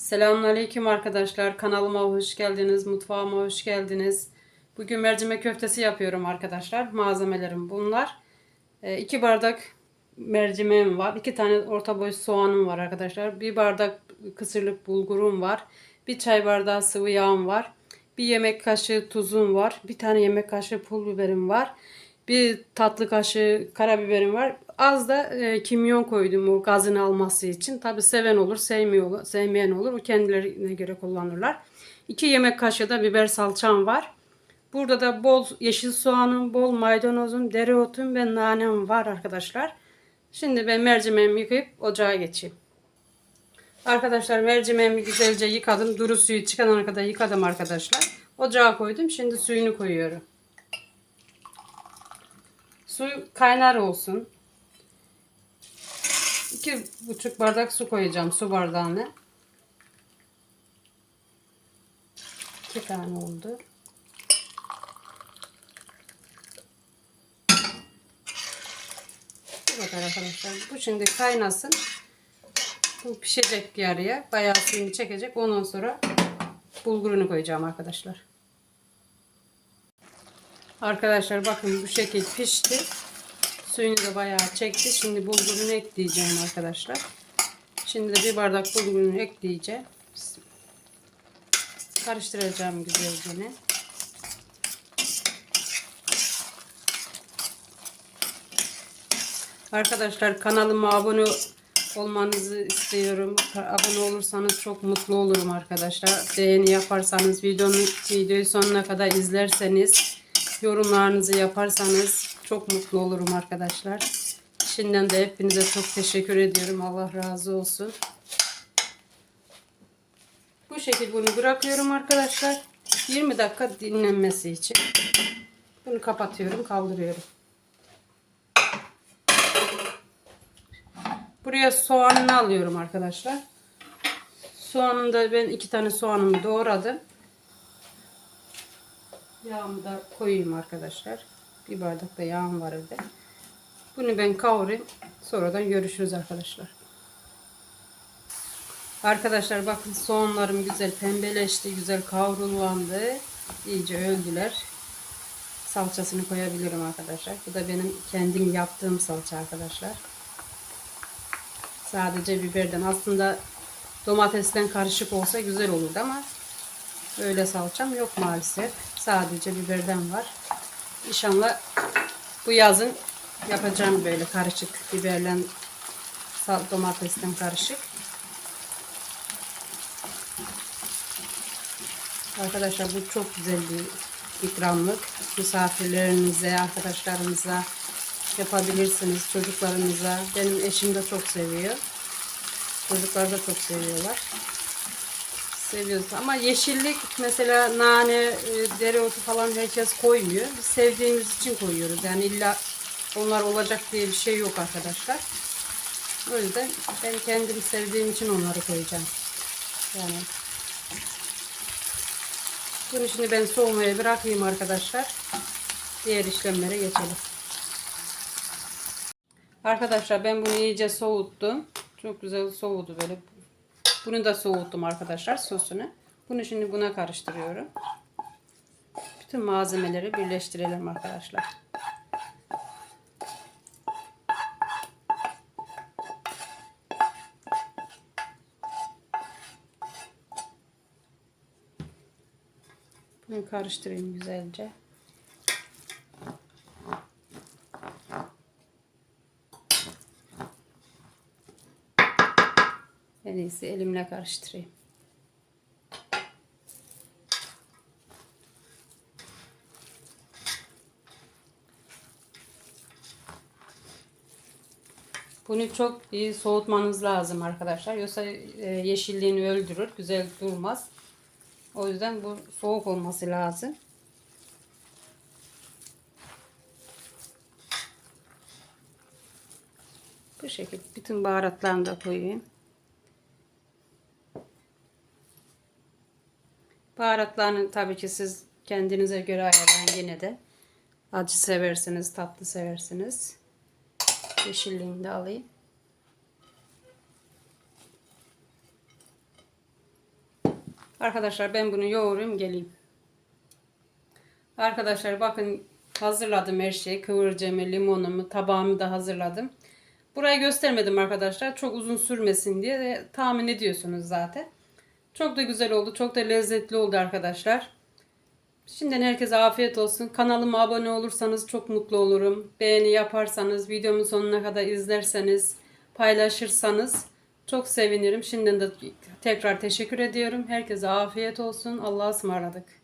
Selamünaleyküm arkadaşlar. Kanalıma hoş geldiniz. Mutfağıma hoş geldiniz. Bugün mercimek köftesi yapıyorum arkadaşlar. Malzemelerim bunlar. 2 bardak mercimeğim var. 2 tane orta boy soğanım var arkadaşlar. 1 bardak kısırlık bulgurum var. 1 çay bardağı sıvı yağım var. 1 yemek kaşığı tuzum var. 1 tane yemek kaşığı pul biberim var. Bir tatlı kaşığı karabiberim var. Az da e, kimyon koydum o gazını alması için. Tabi seven olur, sevmiyor, sevmeyen olur. O kendilerine göre kullanırlar. 2 yemek kaşığı da biber salçam var. Burada da bol yeşil soğanım, bol maydanozum, dereotum ve nanem var arkadaşlar. Şimdi ben mercimeğimi yıkayıp ocağa geçeyim. Arkadaşlar mercimeğimi güzelce yıkadım. Duru suyu çıkana kadar yıkadım arkadaşlar. Ocağa koydum. Şimdi suyunu koyuyorum. Su kaynar olsun. İki buçuk bardak su koyacağım su bardağına. İki tane oldu. Bu kadar arkadaşlar. Bu şimdi kaynasın. Bu pişecek yarıya. Bayağı suyunu çekecek. Ondan sonra bulgurunu koyacağım arkadaşlar. Arkadaşlar bakın bu şekil pişti. Suyunu da bayağı çekti. Şimdi bulgurunu ekleyeceğim arkadaşlar. Şimdi de bir bardak bulgurunu ekleyeceğim. Karıştıracağım güzelce. Arkadaşlar kanalıma abone olmanızı istiyorum. Abone olursanız çok mutlu olurum arkadaşlar. Beğeni yaparsanız, videonun videoyu sonuna kadar izlerseniz, yorumlarınızı yaparsanız çok mutlu olurum arkadaşlar. Şimdiden de hepinize çok teşekkür ediyorum. Allah razı olsun. Bu şekilde bunu bırakıyorum arkadaşlar. 20 dakika dinlenmesi için. Bunu kapatıyorum, kaldırıyorum. Buraya soğanını alıyorum arkadaşlar. Soğanını da ben iki tane soğanımı doğradım. Yağımı da koyayım arkadaşlar. Bir bardak da yağım var evde. Bunu ben kavurayım. Sonradan görüşürüz arkadaşlar. Arkadaşlar bakın soğanlarım güzel pembeleşti. Güzel kavrullandı. İyice öldüler. Salçasını koyabilirim arkadaşlar. Bu da benim kendim yaptığım salça arkadaşlar. Sadece biberden. Aslında domatesten karışık olsa güzel olurdu ama öyle salçam yok maalesef. Sadece biberden var. İnşallah bu yazın yapacağım böyle karışık biberle domatesten karışık. Arkadaşlar bu çok güzel bir ikramlık. Misafirlerinize, arkadaşlarınıza yapabilirsiniz. Çocuklarınıza. Benim eşim de çok seviyor. Çocuklar da çok seviyorlar. Seviyoruz. Ama yeşillik mesela nane, e, dereotu falan herkes koymuyor. Biz sevdiğimiz için koyuyoruz. Yani illa onlar olacak diye bir şey yok arkadaşlar. O yüzden ben kendim sevdiğim için onları koyacağım. Yani bunu şimdi ben soğumaya bırakayım arkadaşlar. Diğer işlemlere geçelim. Arkadaşlar ben bunu iyice soğuttum. Çok güzel soğudu böyle. Bunu da soğuttum arkadaşlar sosunu. Bunu şimdi buna karıştırıyorum. Bütün malzemeleri birleştirelim arkadaşlar. Bunu karıştırayım güzelce. En iyisi elimle karıştırayım. Bunu çok iyi soğutmanız lazım arkadaşlar. Yoksa e, yeşilliğini öldürür. Güzel durmaz. O yüzden bu soğuk olması lazım. Bu şekilde bütün baharatlarını da koyayım. Baharatlarını tabii ki siz kendinize göre ayarlayın yine de. Acı seversiniz, tatlı seversiniz. Yeşilliğini de alayım. Arkadaşlar ben bunu yoğurayım geleyim. Arkadaşlar bakın hazırladım her şeyi. Kıvırcımı, limonumu, tabağımı da hazırladım. Burayı göstermedim arkadaşlar. Çok uzun sürmesin diye de tahmin ediyorsunuz zaten. Çok da güzel oldu. Çok da lezzetli oldu arkadaşlar. Şimdiden herkese afiyet olsun. Kanalıma abone olursanız çok mutlu olurum. Beğeni yaparsanız, videomun sonuna kadar izlerseniz, paylaşırsanız çok sevinirim. Şimdiden de tekrar teşekkür ediyorum. Herkese afiyet olsun. Allah'a ısmarladık.